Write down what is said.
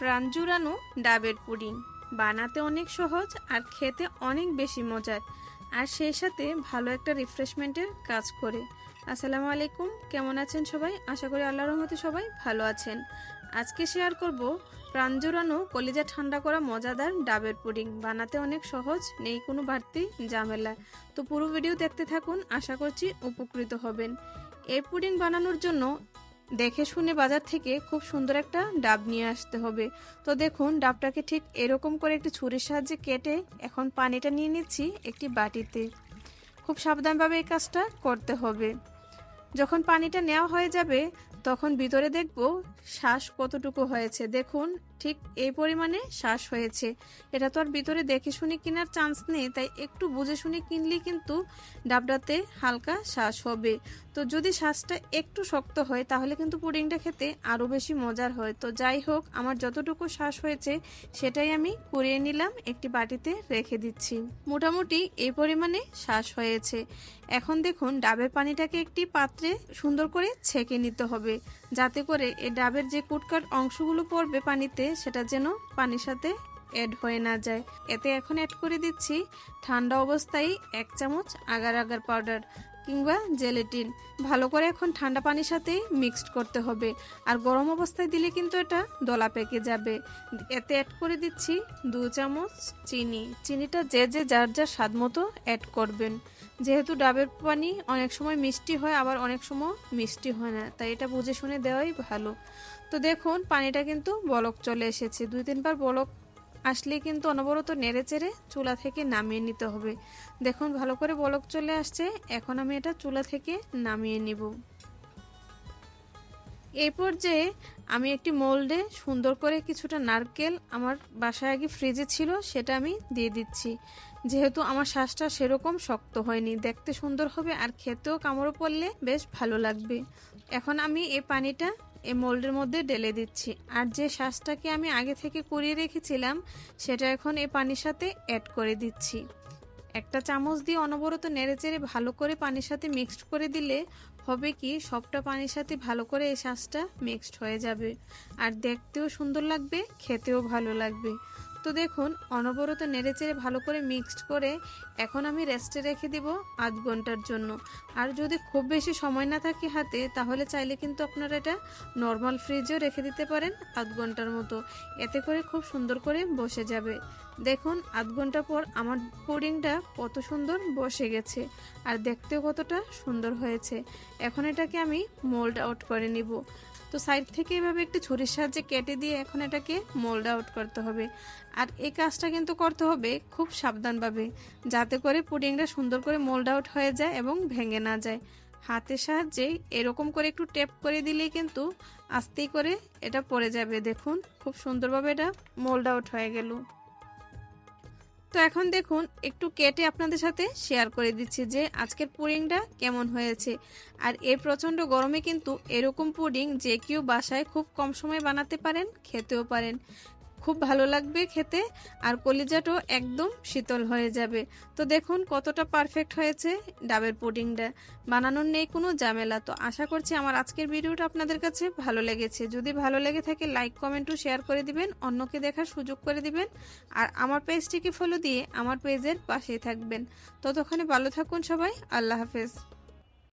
প্রাণ জুড়ানো ডাবের পুডিং। বানাতে অনেক সহজ আর খেতে অনেক বেশি মজার। আর সেই সাথে ভালো একটা রিফ্রেশমেন্টের কাজ করে। আসসালামু আলাইকুম, কেমন আছেন সবাই? আশা করি আল্লাহর রহমতে সবাই ভালো আছেন। আজকে শেয়ার করব প্রাণ জোড়ানো কলিজা ঠান্ডা করা মজাদার ডাবের পুডিং। বানাতে অনেক সহজ, নেই কোনো বাড়তি ঝামেলা। তো পুরো ভিডিও দেখতে থাকুন, আশা করছি উপকৃত হবেন। এই পুডিং বানানোর জন্য দেখে শুনে বাজার থেকে খুব সুন্দর একটা ডাব নিয়ে আসতে হবে। তো দেখুন, ডাবটাকে ঠিক এরকম করে একটি ছুরির সাহায্যে কেটে এখন পানিটা নিয়ে নিচ্ছি একটি বাটিতে। খুব সাবধানভাবে এই কাজটা করতে হবে। যখন পানিটা নেওয়া হয়ে যাবে তখন ভিতরে দেখব শ্বাস কতটুকু হয়েছে। দেখুন, ঠিক এই পরিমাণে শ্বাস হয়েছে। এটা তো আর ভিতরে দেখে শুনে কেনার চান্স নেই, তাই একটু বুঝে শুনে কিনলে কিন্তু ডাবডাতে হালকা শ্বাস হবে। তো যদি শ্বাসটা একটু শক্ত হয়, তাহলে কিন্তু পুডিংটা খেতে আরও বেশি মজার হয়। তো যাই হোক, আমার যতটুকু শ্বাস হয়েছে, সেটাই আমি কুড়িয়ে নিলাম, একটি বাটিতে রেখে দিচ্ছি। মোটামুটি এই পরিমাণে শ্বাস হয়েছে। এখন দেখুন, ডাবের পানিটাকে একটি পাত্রে সুন্দর করে ছেঁকে নিতে হবে। যাতে করে এ ডাবের যে কুটকাট অংশগুলো পড়বে পানিতে, সেটা যেন পানির সাথে অ্যাড হয়ে না যায়। এতে এখন অ্যাড করে দিচ্ছি ঠান্ডা অবস্থায় এক চামচ আগার আগার পাউডার কিংবা জেলেটিন। ভালো করে এখন ঠান্ডা পানির সাথে মিক্সড করতে হবে। আর গরম অবস্থায় দিলে কিন্তু এটা দলা পেকে যাবে। এতে অ্যাড করে দিচ্ছি দু চামচ চিনি। চিনিটা যে যে যার যার স্বাদ মতো অ্যাড করবেন। যেহেতু ডাবের পানি অনেক সময় মিষ্টি হয়, আবার অনেক সময় মিষ্টি হয় না। তাই এটা বুঝে শুনে দেওয়াই ভালো। তো দেখুন, পানিটা কিন্তু বলক চলে এসেছে। দুই তিনবার বলক আসলে কিন্তু অনবরত নেড়ে চেড়ে চুলা থেকে নামিয়ে নিতে হবে। দেখুন, ভালো করে বলক চলে আসছে। এখন আমি এটা চুলা থেকে নামিয়ে নিব। এই পর্যায়ে আমি একটি মোল্ডে সুন্দর করে কিছুটা নারকেল আমার বাসায় আগে ফ্রিজে ছিল, সেটা আমি দিয়ে দিচ্ছি। যেহেতু আমার শ্বাসটা সেরকম শক্ত হয়নি, দেখতে সুন্দর হবে আর খেতেও কামড় পড়লে বেশ ভালো লাগবে। এখন আমি এই পানিটা এই মোল্ডের মধ্যে ঢেলে দিচ্ছি। আর যে শাঁসটাকে আমি আগে থেকে কুড়িয়ে রেখেছিলাম, সেটা এখন এই পানির সাথে অ্যাড করে দিচ্ছি। একটা চামচ দিয়ে অনবরত নেড়ে চেড়ে ভালো করে পানির সাথে মিক্সড করে দিলে হবে কি, সবটা পানির সাথে ভালো করে এই শাঁসটা মিক্সড হয়ে যাবে। আর দেখতেও সুন্দর লাগবে, খেতেও ভালো লাগবে। তো দেখুন, অনবরত নেড়েচেড়ে ভালো করে মিক্সড করে এখন আমি রেস্টে রেখে দিব আধ ঘণ্টার জন্য। আর যদি খুব বেশি সময় না থাকে হাতে, তাহলে চাইলে কিন্তু আপনারা এটা নর্মাল ফ্রিজেও রেখে দিতে পারেন আধ ঘণ্টার মতো। এতে করে খুব সুন্দর করে বসে যাবে। দেখুন, আধ ঘণ্টা পর আমার পুডিংটা কত সুন্দর বসে গেছে আর দেখতেও কতটা সুন্দর হয়েছে। এখন এটাকে আমি মোল্ড আউট করে নিব। তো সাইড থেকে এভাবে একটু ছুরির সাহায্যে কেটে দিয়ে এখন এটাকে মোল্ড আউট করতে হবে। আর এই কাজটা কিন্তু করতে হবে খুব সাবধানভাবে, যাতে করে পুডিংটা সুন্দর করে মোল্ড আউট হয়ে যায় এবং ভেঙে না যায়। হাতের সাহায্যে এরকম করে একটু টেপ করে দিলেই কিন্তু আস্তেই করে এটা পড়ে যাবে। দেখুন, খুব সুন্দরভাবে এটা মোল্ড আউট হয়ে গেল। তো এখন দেখুন, একটু কেটে আপনাদের সাথে শেয়ার করে দিচ্ছি যে আজকের পুডিংটা কেমন হয়েছে। আর এই প্রচণ্ড গরমে কিন্তু এরকম পুডিং যে কেউ বাসায় খুব কম সময় বানাতে পারেন, খেতেও পারেন। খুব ভালো লাগবে খেতে, আর কলিজাটাও একদম শীতল হয়ে যাবে। তো দেখুন কতটা পারফেক্ট হয়েছে ডাবের পুডিংটা। বানানোর নেই কোনো ঝামেলা। তো আশা করছি আমার আজকের ভিডিওটা আপনাদের কাছে ভালো লেগেছে। যদি ভালো লেগে থাকে লাইক কমেন্টও শেয়ার করে দিবেন, অন্যকে দেখার সুযোগ করে দিবেন, আর আমার পেজটিকে ফলো দিয়ে আমার পেজের পাশেই থাকবেন। ততক্ষণে ভালো থাকুন সবাই, আল্লাহ হাফেজ।